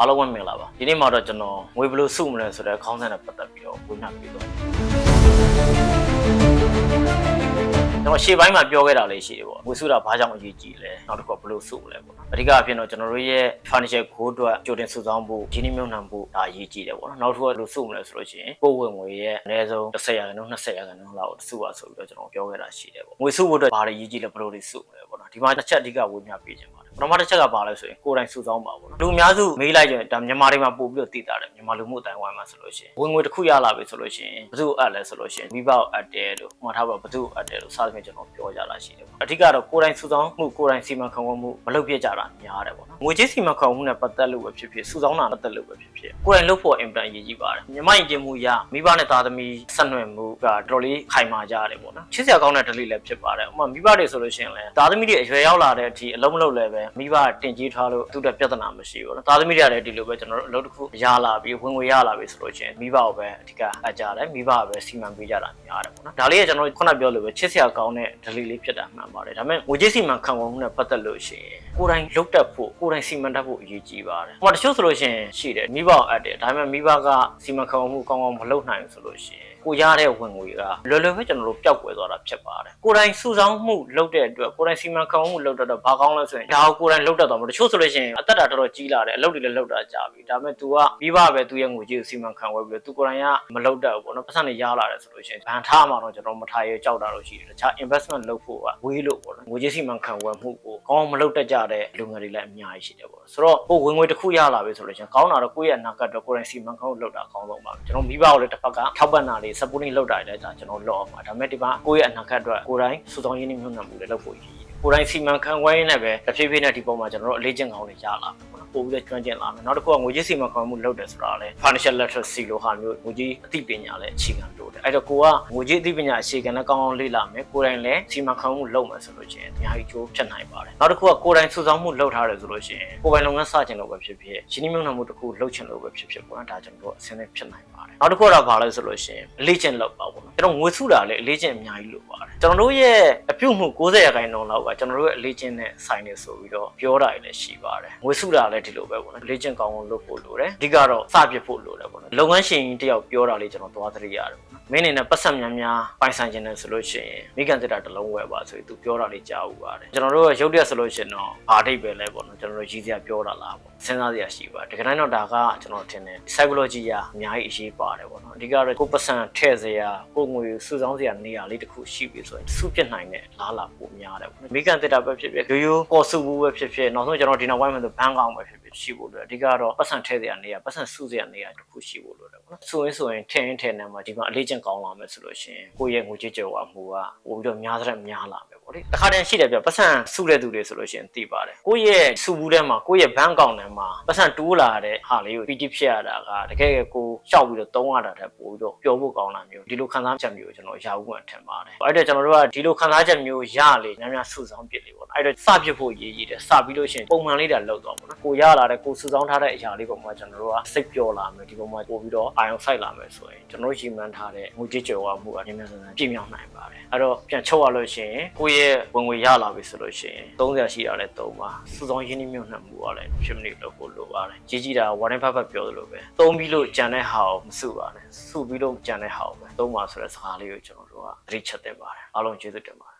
အားလုံးပဲမင်္ဂလာပါဒီနေ့မှာတော့ကျွန်တော်ငွေဘယ်လိုစုမလဲဆိုတဲ့ခေါင်းစဉ်နဲ့ပတ်သက်ပြီးတော့ဝေမျှပေးတော့ကျွန်တော်ရှေ့ပိုင်းမှာပြောခဲ့တာလေးရှိတယ်ပေါ့ငွေစုတာဘာကြောင့်အရေးကြီးလဲနောက်တစ်ခုကဘယ်လိုစုမလဲပေါ့နော်အဓိကအဖြစ်တော့ကျွန်တော်တို့ရဲ့ financial goal အတွက်ကြိုတင်စုဆောင်းဖို့ဂျင်းနှမြုံနှံဖို့ဒါအရေးကြီးတယ်ပေါ့နော်နောက်တစ်ခုကဘယ်လိုစုမလဲဆိုလို့ရှိရင်ကိုယ်ဝင်ငွေရဲ့အနည်းဆုံး10ရာခိုင်နှုန်း20ရာခိုင်နှုန်းလောက်စုပါဆိုပြီးတော့ကျွန်တော်ပြောခဲ့တာရှိတယ်ပေါ့ငွေစုဖို့အတွက်ဘာတွေအရေးကြီးလဲဘယ်လိုတွေစုမလဲပေါ့နော်ဒီမှာတစ်ချက်အဓိကဝေမျှပေးခြင်း ပါတယ်ပထမတစ်ချက်ကဘာလဲဆိုရင်ကိုယ်တိုင်စုဆောင်းပါပေါ့နော်လူအများစုမေးလိုက်ကြရင်ဒါမြန်မာတွေမှာပို့ပြီးတော့တည်တာတယ်မြန်မာလူမှုအတိုင်းဝိုင်းမှာဆိုလို့ရှိရင်ဝင်ငွေတစ်ခုရလာပြီဆိုလို့ရှိရင်ဘယ်သူ့အပ်လဲဆိုလို့ရှိရင်မိဘကိုအပ်တယ်လို့မှတ်ထားပါဘယ်သူ့အပ်တယ်လို့စသဖြင့်ကျွန်တော်ပြောကြတာရှိတယ်ပေါ့အဓိကတော့ကိုယ်တိုင်စုဆောင်းမှုကိုယ်တိုင်စီမံခန့်ခွဲမှုမလုပ်ပြကြတာများတယ်ပေါ့နော်ငွေကြေးစီမံခန့်ခွဲမှုနဲ့ပတ်သက်လို့ပဲဖြစ်ဖြစ်စုဆောင်းတာနဲ့ပတ်သက်လို့ပဲဖြစ်ဖြစ်ကိုယ်တိုင်လုပ်ဖို့အင်ပန်အရေးကြီးပါတယ်မြန်မာယဉ်ကျေးမှုရမိဘနဲ့သားသမီးဆက်နွယ်မှုကတော်တော်လေးခိုင်မာကြရတယ်ပေါ့နော်ချစ်စရာကောင်းတဲ့ဒလိလည်းဖြစ်ပါတယ်ဥပမာမိဘတွေဆိုလို့ရှိရင်လည်းသားသမီးတွေအရွယ်ရောက်လာတဲ့အထိအလုံးမလုံးလည်းပဲမိဘတင်ကြီးထားလို့သူ့တက်ပြဿနာမရှိဘူးပေါ့နော်သားသမီးတွေကလည်းဒီလိုပဲကျွန်တော်တို့အလုပ်တစ်ခုရလာပြီးဝင်ငွေရလာပြီဆိုလို့ရှိရင်မိဘကိုပဲအဓိကအကြတယ်မိဘကပဲစီမံပေးကြတာများတယ်ပေါ့နော်ဒါလေးကကျွန်တော်တို့ခုနပြောလို့ပဲချစ်စရာကောင်းတဲ့ဒလိလေးဖြစ်တာမှန်ပါတယ်ဒါပေမဲ့ငွေကြေးစီမံခန့်ခွဲမှုနဲ့ပတ်သက်လို့ရှိရင်ကိုယ်တိုင်လုပ်တတ်ဖို့ကိုယ်တိုင်စီမံတတ်ဖို့အရေးကြီးပါတယ်ဟိုမှာတချို့ဆိုလို့ရှိရင်ရှိတယ်မိဘကိုအပ်တယ်ဒါပေမဲ့မိဘကစီမံခန့်ခွဲမှုကောင်းကောင်းမလုပ်နိုင်ဘူးဆိုလို့ရှိရင် ကိုရတဲ့ဝင်ငွေကလွယ်လွယ်ပဲကျွန်တော်တို့ပျောက်ကွယ်သွားတာဖြစ်ပါတယ်ကိုယ်တိုင်စုဆောင်းမှုလုပ်တဲ့အတွက်ကိုယ်တိုင်စီမံခန့်ခွဲမှုလုပ်တတ်တော့ဘာကောင်းလဲဆိုရင်ဒါကိုကိုယ်တိုင်လုပ်တတ်သွားမှာတချို့ဆိုလို့ရှိရင်အသက်တာတော်တော်ကြီးလာတယ်အလုပ်တွေလည်းလုပ်တာကြာပြီဒါပေမဲ့ तू ကမိဘပဲသူ့ရဲ့ငွေကြေးကိုစီမံခန့်ခွဲပြီးတော့ तू ကိုယ်တိုင်ကမလုပ်တတ်ဘူးပေါ့နော်ပတ်စံတွေရလာတယ်ဆိုလို့ရှိရင်ဘန်ထားမှာတော့ကျွန်တော်မထားရဲကြောက်တာလို့ရှိတယ်တခြား investment လုပ်ဖို့ကဝေးလို့ပေါ့နော်ငွေကြေးစီမံခန့်ခွဲမှုကိုကောင်းမလုပ်တတ်ကြတဲ့လူငယ်တွေလည်းအများကြီးရှိတယ်ပေါ့ဆိုတော့ကိုယ်ဝင်ငွေတစ်ခုရလာပြီဆိုလို့ရှိရင်ကောင်းတာတော့ကိုယ့်ရဲ့အနာဂတ်တော့ကိုယ်တိုင်စီမံခန့်ခွဲလုပ်တာအကောင်းဆုံးပါပဲကျွန်တော်မိဘကိုလည်းတစ်ဖက်ကထောက်ပံ့တာလေး supporting လုပ်တာလည်းဒါကျွန်တော်လုပ်အောင်ပါဒါပေမဲ့ဒီမှာကိုယ့်ရဲ့အနာဂတ်အတွက်ကိုယ်တိုင်စုဆောင်းရင်းနှီးမြှုပ်နှံမှုတွေလုပ်ဖို့ရည်ရည်ကိုယ်တိုင်စီမံခန့်ခွဲရင်းနဲ့ပဲတစ်ဖြည်းဖြည်းနဲ့ဒီပုံမှာကျွန်တော်တို့အလေးကျင့်ကောင်းတွေရလာမယ်ပေါ့နော် ပို့ပြီးတော့ကျွမ်းကျင်လာမယ်နောက်တစ်ခုကငွေကြေးစီမံခန့်ခွဲမှုလုပ်တယ်ဆိုတာလည်း financial literacy လို့ဟာမျိုးငွေကြေးအသိပညာလည်းအခြေခံလို့တယ်အဲ့တော့ကိုကငွေကြေးအသိပညာအခြေခံနဲ့ကောင်းကောင်းလေ့လာမယ်ကိုယ်တိုင်လည်းစီမံခန့်ခွဲမှုလုပ်မယ်ဆိုလို့ရှိရင်အများကြီးကျိုးဖြစ်နိုင်ပါတယ်နောက်တစ်ခုကကိုယ်တိုင်စုဆောင်းမှုလုပ်ထားတယ်ဆိုလို့ရှိရင်ကိုယ်ပိုင်လုပ်ငန်းစချင်လို့ပဲဖြစ်ဖြစ်ရှင်းနှီးမြှုပ်နှံမှုတစ်ခုလုပ်ချင်လို့ပဲဖြစ်ဖြစ်ပေါ့နော်ဒါကျွန်တော်တို့အဆင်သင့်ဖြစ်နိုင်ပါတယ်နောက်တစ်ခုကတော့ဘာလဲဆိုလို့ရှိရင်အလေးကျင့်လုပ်ပါပေါ့နော်ကျွန်တော်ငွေစုတာလည်းအလေးကျင့်အများကြီးလုပ်ပါတယ်ကျွန်တော်တို့ရဲ့အပြုတ်မှု90ရာခိုင်နှုန်းလောက်ကကျွန်တော်တို့ရဲ့အလေးကျင့်နဲ့ဆိုင်နေဆိုပြီးတော့ပြောတာလည်းရှိပါတယ်ငွေစုတာလည်းဒီလိုပဲပေါ့နော်အလေးကျင့်ကောင်းအောင်လုပ်ဖို့လိုတယ်အဓိကတော့စပြစ်ဖို့လိုတယ်ပေါ့နော်လုပ်ငန်းရှင်တယောက်ပြောတာလေးကျွန်တော်သွားသတိရတယ်ပေါ့နော် မင်းအနေနဲ့ပတ်ဆက်များများပိုင်ဆိုင်ခြင်းနဲ့ဆိုလို့ရှိရင်မိကန်စစ်တာတစ်လုံးဝယ်ပါဆိုပြီးသူပြောတာလေးကြားဥပါတယ်ကျွန်တော်တို့ရုပ်ရက်ဆိုလို့ရှိရင်တော့ဘာအဓိပ္ပာယ်လဲပေါ့နော်ကျွန်တော်တို့ရည်စရာပြောတာလားပေါ့စဉ်းစားစရာရှိပါတယ်တကယ်တမ်းတော့ဒါကကျွန်တော်ထင်တယ် psychology ရာအများကြီးအရေးပါတယ်ပေါ့နော်အဓိကတော့ကိုယ်ပတ်စံထည့်စရာကိုယ်ငွေစုဆောင်းစရာနေရာလေးတစ်ခုရှိပြီဆိုရင်စုပြစ်နိုင်တဲ့လားလာပိုများတယ်ပေါ့နော်မိကန်စစ်တာပဲဖြစ်ဖြစ်ရိုးရိုးပေါ်စုဘူးပဲဖြစ်ဖြစ်နောက်ဆုံးကျွန်တော်ဒီနောက်ပိုင်းမှာဆိုဘန်းကောင်ပဲဖြစ်ဖြစ်ရှိဖို့လိုတယ်အဓိကတော့ပတ်စံထည့်စရာနေရာပတ်စံစုစရာနေရာတစ်ခုရှိဖို့လိုတယ်ပေါ့နော်ဆိုရင်ဆိုရင်ထည့်ရင်ထည့်နေမှာဒီမှာအလေးကျင့်ကောင်းလာမယ်ဆိုလို့ရှိရင်ကိုယ့်ရဲ့ငွေကြေးကြော်ဝမှုကပိုပြီးတော့များတဲ့များလာမယ်ပေါ့လေတစ်ခါတည်းရှိတယ်ပြပတ်စံစုတဲ့သူတွေဆိုလို့ရှိရင်သိပါတယ်ကိုယ့်ရဲ့စုဘူးထဲမှာကိုယ့်ရဲ့ဘန်းကောင်ထဲမှာပတ်စံတိုးလာတဲ့ဟာလေးကိုပီတိဖြစ်ရတာကတကယ်ကိုရှောက်ပြီးတော့တုံးရတာတဲ့ပိုပြီးတော့ပျော်ဖို့ကောင်းတာမျိုးဒီလိုခံစားချက်မျိုးကျွန်တော်ရအောင်မှထင်ပါတယ်အဲ့တော့ကျွန်တော်တို့ကဒီလိုခံစားချက်မျိုးရလေများများစုဆောင်းပြစ်လေးပေါ့အဲ့တော့စပြစ်ဖို့ရည်ရည်တယ်စပြီးလို့ရှိရင်ပုံမှန်လေးတာလောက်တော့ပေါ့နော်ကိုရလာတဲ့ကိုစုဆောင်းထားတဲ့အရာလေးပုံမှာကျွန်တော်တို့ကစိတ်ပျော်လာမယ်ဒီပုံမှာပို့ပြီးတော့အာရုံစိုက်လာမယ်ဆိုရင်ကျွန်တော်တို့ရီမှန်းထားတဲ့ငွေကြေးကြော်ဝမှုကမြန်မြန်ဆန်ဆန်ပြည့်မြောက်နိုင်ပါတယ်အဲ့တော့ပြန်ချုပ်ရလို့ရှိရင်ကိုယ့်ရဲ့ဝင်ငွေရလာပြီဆိုလို့ရှိရင်30ရှိတာလည်း3ပါစုဆောင်းရင်းနှီးမြှုပ်နှံမှုကလည်းဖြစ်မနေလို့ကိုလိုပါတယ်ကြီးကြီးတာဝါရင်ဖတ်ဖတ်ပြောသလိုပဲသုံးပြီးလို့ကြံတဲ့ဟာကိုမစုပါနဲ့စုပြီးလို့ကြံတဲ့ဟာကိုပဲသုံးပါဆိုတဲ့စကားလေးကိုကျွန်တော်တို့ကသတိချက်တင်ပါတယ်အားလုံးကျေးဇူးတင်ပါတယ်